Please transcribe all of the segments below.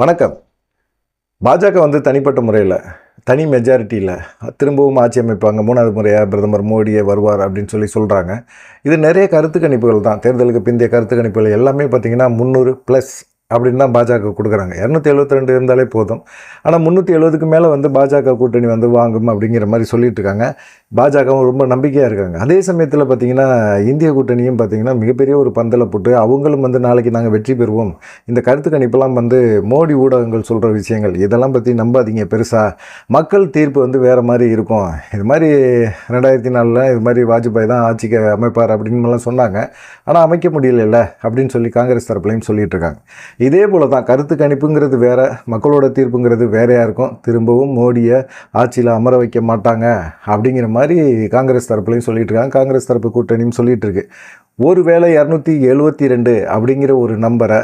வணக்கம். பாஜக வந்து தனிப்பட்ட முறையில் தனி மெஜாரிட்டியில் திரும்பவும் ஆட்சி அமைப்பாங்க. மூணாவது முறையாக பிரதமர் மோடியே வருவார் அப்படின்னு சொல்லி சொல்கிறாங்க இது நிறைய கருத்து கணிப்புகள் தான். தேர்தலுக்கு பிந்தைய கருத்து கணிப்புகள் எல்லாமே பார்த்தீங்கன்னா முந்நூறு ப்ளஸ் அப்படின்னு தான் பாஜக கொடுக்குறாங்க. இரநூத்தி எழுபத்தி ரெண்டு இருந்தாலே போதும். ஆனால் முந்நூற்றி எழுபதுக்கு மேலே வந்து பாஜக கூட்டணி வந்து வாங்கும் அப்படிங்கிற மாதிரி சொல்லிட்டு இருக்காங்க. பாஜகவும் ரொம்ப நம்பிக்கையாக இருக்காங்க. அதே சமயத்தில் பார்த்தீங்கன்னா இந்திய கூட்டணியும் பார்த்தீங்கன்னா மிகப்பெரிய ஒரு பந்தலை போட்டு அவங்களும் வந்து நாளைக்கு நாங்கள் வெற்றி பெறுவோம். இந்த கருத்து கணிப்பெல்லாம் வந்து மோடி ஊடகங்கள் சொல்கிற விஷயங்கள் இதெல்லாம் பற்றி நம்பாதீங்க பெருசாக மக்கள் தீர்ப்பு வந்து வேறு மாதிரி இருக்கும். இது மாதிரி ரெண்டாயிரத்தி நாலில் இது மாதிரி வாஜ்பாய் தான் ஆட்சிக்கு அமைப்பார் அப்படின்னுலாம் சொன்னாங்க. ஆனால் அமைக்க முடியல அப்படின்னு சொல்லி காங்கிரஸ் தரப்புலையும் சொல்லிகிட்டு இருக்காங்க. இதே போல தான் கருத்து கணிப்புங்கிறது வேறு மக்களோட தீர்ப்புங்கிறது வேறையாக இருக்கும். திரும்பவும் மோடியை ஆட்சியில் அமர வைக்க மாட்டாங்க அப்படிங்கிற மாதிரி காங்கிரஸ் தரப்புலையும் சொல்லிட்டு இருக்காங்க. காங்கிரஸ் தரப்பு கூட்டணியும் சொல்லிகிட்டு இருக்கு. ஒருவேளை இரநூத்தி எழுபத்தி ரெண்டு அப்படிங்கிற ஒரு நம்பரை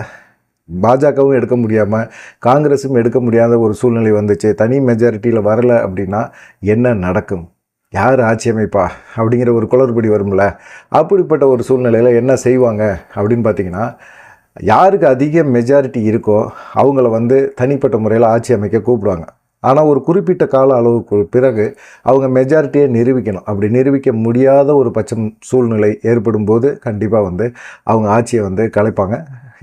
பாஜகவும் எடுக்க முடியாமல் காங்கிரஸும் எடுக்க முடியாத ஒரு சூழ்நிலை வந்துச்சு. தனி மெஜாரிட்டியில் வரலை அப்படின்னா என்ன நடக்கும்? யார் ஆட்சி அமைப்பா? அப்படிங்கிற ஒரு குளறுபடி வரும்ல. அப்படிப்பட்ட ஒரு சூழ்நிலையில் என்ன செய்வாங்க அப்படின்னு பார்த்தீங்கன்னா யாருக்கு அதிக மெஜாரிட்டி இருக்கோ அவங்கள வந்து தனிப்பட்ட முறையில் ஆட்சி அமைக்க கூப்பிடுவாங்க. ஆனால் ஒரு குறிப்பிட்ட கால அளவுக்கு பிறகு அவங்க மெஜாரிட்டியை நிரூபிக்கணும். அப்படி நிரூபிக்க முடியாத ஒரு பட்சம் சூழ்நிலை ஏற்படும் போது கண்டிப்பாக வந்து அவங்க ஆட்சியை வந்து கலைப்பாங்க.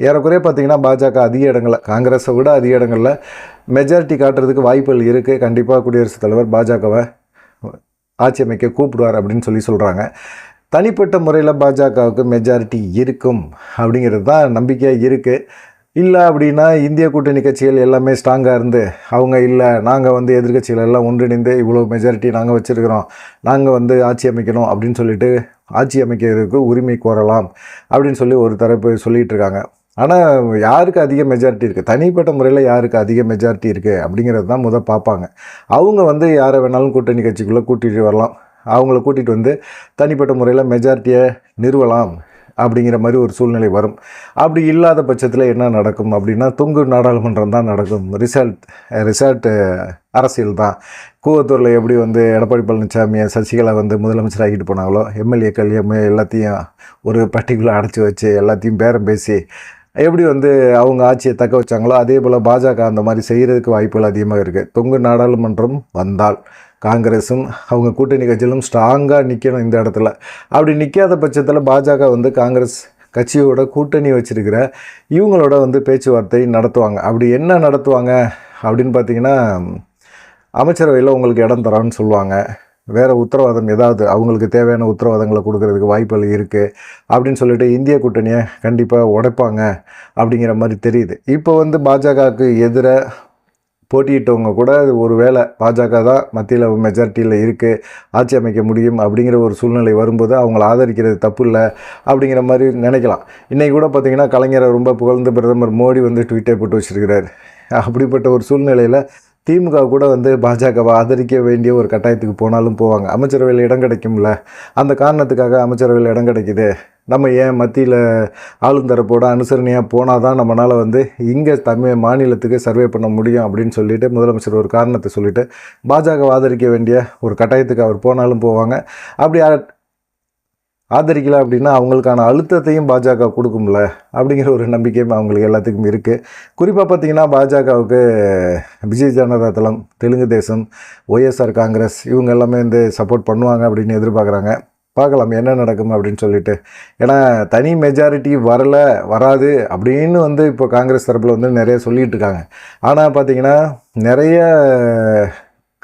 ஏறக்குறைய பார்த்தீங்கன்னா பாஜக அதிக இடங்களில் காங்கிரஸை விட அதிக இடங்களில் மெஜாரிட்டி காட்டுறதுக்கு வாய்ப்புகள் இருக்குது கண்டிப்பாக குடியரசுத் தலைவர் பாஜகவை ஆட்சி அமைக்க கூப்பிடுவார் அப்படின்னு சொல்லி சொல்கிறாங்க தனிப்பட்ட முறையில் பாஜகவுக்கு மெஜாரிட்டி இருக்கும் அப்படிங்கிறது தான் நம்பிக்கையாக இருக்குது இல்லை அப்படின்னா இந்திய கூட்டணி கட்சிகள் எல்லாமே ஸ்ட்ராங்காக இருந்து அவங்க இல்லை நாங்கள் வந்து எதிர்க்கட்சிகள் எல்லாம் ஒன்றிணைந்து இவ்வளோ மெஜாரிட்டி நாங்கள் வச்சுருக்கிறோம் நாங்கள் வந்து ஆட்சி அமைக்கணும் அப்படின்னு சொல்லிட்டு ஆட்சி அமைக்கிறதுக்கு உரிமை கோரலாம் அப்படின்னு சொல்லி ஒரு தரப்பு சொல்லிகிட்டு இருக்காங்க. ஆனால் யாருக்கு அதிக மெஜாரிட்டி இருக்குது தனிப்பட்ட முறையில் யாருக்கு அதிக மெஜாரிட்டி இருக்குது அப்படிங்கிறது தான் முதல் பார்ப்பாங்க. அவங்க வந்து யாரை வேணாலும் கூட்டணி கட்சிக்குள்ளே கூட்டிகிட்டு வரலாம். அவங்கள கூட்டிகிட்டு வந்து தனிப்பட்ட முறையில் மெஜாரிட்டியை நிறுவலாம் அப்படிங்கிற மாதிரி ஒரு சூழ்நிலை வரும். அப்படி இல்லாத பட்சத்தில் என்ன நடக்கும் அப்படின்னா தொங்கு நாடாளுமன்றம் தான் நடக்கும். ரிசல்ட் ரிசல்ட் அரசியல் தான். கூவத்தூரில் எப்படி வந்து எடப்பாடி பழனிசாமியை சசிகலா வந்து முதலமைச்சர் ஆகிட்டு போனாங்களோ எம்எல்ஏக்கள் எம்ஏ எல்லாத்தையும் ஒரு பர்டிகுலர் அடைச்சி வச்சு எல்லாத்தையும் பேரம் பேசி எப்படி வந்து அவங்க ஆட்சியை தக்க வச்சாங்களோ அதே போல் பாஜக அந்த மாதிரி செய்கிறதுக்கு வாய்ப்புகள் அதிகமாக இருக்குது தொங்கு நாடாளுமன்றம் வந்தால் காங்கிரஸும் அவங்க கூட்டணி கட்சிகளும் ஸ்ட்ராங்காக நிற்கணும் இந்த இடத்துல. அப்படி நிற்காத பட்சத்தில் பாஜக வந்து காங்கிரஸ் கட்சியோட கூட்டணி வச்சிருக்கிற இவங்களோட வந்து பேச்சுவார்த்தை நடத்துவாங்க. அப்படி என்ன நடத்துவாங்க அப்படின்னு பார்த்தீங்கன்னா அமைச்சரவையில் உங்களுக்கு இடம் தரோன்னு சொல்லுவாங்க. வேறு உத்தரவாதம் ஏதாவது அவங்களுக்கு தேவையான உத்தரவாதங்களை கொடுக்கறதுக்கு வாய்ப்புகள் இருக்குது அப்படின்னு சொல்லிட்டு இந்திய கூட்டணியை கண்டிப்பாக உடைப்பாங்க அப்படிங்கிற மாதிரி தெரியுது. இப்போ வந்து பாஜகவுக்கு எதிராக போட்டியிட்டவங்க கூட ஒரு வேளை பாஜக தான் மத்தியில் மெஜாரிட்டியில் இருக்குது ஆட்சி அமைக்க முடியும் அப்படிங்கிற ஒரு சூழ்நிலை வரும்போது அவங்கள ஆதரிக்கிறது தப்பு இல்லை அப்படிங்கிற மாதிரி நினைக்கலாம். இன்றைக்கி கூட பார்த்திங்கன்னா கலைஞரை ரொம்ப புகழ்ந்து பிரதமர் மோடி வந்து ட்விட்டை போட்டு வச்சுருக்கிறார். அப்படிப்பட்ட ஒரு சூழ்நிலையில் திமுக கூட வந்து பாஜகவை ஆதரிக்க வேண்டிய ஒரு கட்டாயத்துக்கு போனாலும் போவாங்க. அமைச்சரவையில் இடம் கிடைக்கும்ல? அந்த காரணத்துக்காக அமைச்சரவையில் இடம் கிடைக்குது. நம்ம ஏன் மத்தியில் ஆளுந்தரப்போட அனுசரணையாக போனால் தான் நம்மளால் வந்து இங்கே தமிழ் மாநிலத்துக்கு சர்வே பண்ண முடியும் அப்படின்னு சொல்லிட்டு முதலமைச்சர் ஒரு காரணத்தை சொல்லிவிட்டு பாஜக ஆதரிக்க வேண்டிய ஒரு கட்டாயத்துக்கு அவர் போனாலும் போவாங்க. அப்படி ஆதரிக்கல அப்படின்னா அவங்களுக்கான அழுத்தத்தையும் பாஜக கொடுக்கும்ல அப்படிங்கிற ஒரு நம்பிக்கையும் அவங்களுக்கு எல்லாத்துக்கும் இருக்குது குறிப்பாக பார்த்தீங்கன்னா பாஜகவுக்கு விஜய் ஜனதா தளம் தெலுங்கு தேசம் ஒய்எஸ்ஆர் காங்கிரஸ் இவங்க எல்லாமே வந்து சப்போர்ட் பண்ணுவாங்க அப்படின்னு எதிர்பார்க்குறாங்க. பார்க்கலாம் என்ன நடக்கும் அப்படின்னு சொல்லிட்டு. ஏன்னா தனி மெஜாரிட்டி வரலை வராது அப்படின்னு வந்து இப்போ காங்கிரஸ் தரப்பில் வந்து நிறைய சொல்லிகிட்டு இருக்காங்க. ஆனால் பார்த்திங்கன்னா நிறைய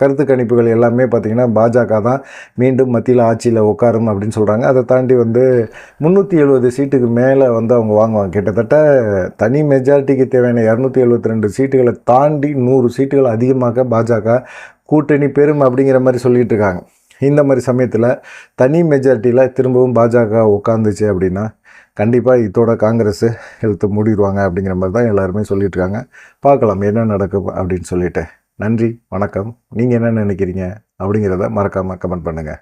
கருத்து கணிப்புகள் எல்லாமே பார்த்திங்கன்னா பாஜக தான் மீண்டும் மத்தியில் ஆட்சியில் உட்காரும் அப்படின்னு சொல்கிறாங்க அதை தாண்டி வந்து முந்நூற்றி எழுபது சீட்டுக்கு மேலே வந்து அவங்க வாங்குவாங்க. கிட்டத்தட்ட தனி மெஜாரிட்டிக்கு தேவையான இரநூத்தி எழுபத்தி ரெண்டு சீட்டுகளை தாண்டி நூறு சீட்டுகள் அதிகமாக பாஜக கூட்டணி பெரும் அப்படிங்கிற மாதிரி சொல்லிகிட்டு இருக்காங்க. இந்த மாதிரி சமயத்தில் தனி மெஜாரிட்டியில் திரும்பவும் பாஜக உட்காந்துச்சு அப்படின்னா கண்டிப்பாக இதோட காங்கிரஸ் எழுத்து மூடிடுவாங்க அப்படிங்கிற மாதிரி தான் எல்லாருமே சொல்லிட்டு இருக்காங்க. பார்க்கலாம் என்ன நடக்கும் அப்படின்னு சொல்லிட்டு. நன்றி வணக்கம். நீங்கள் என்ன நினைக்கிறீங்க அப்படிங்கிறத மறக்காமல் கமெண்ட் பண்ணுங்கள்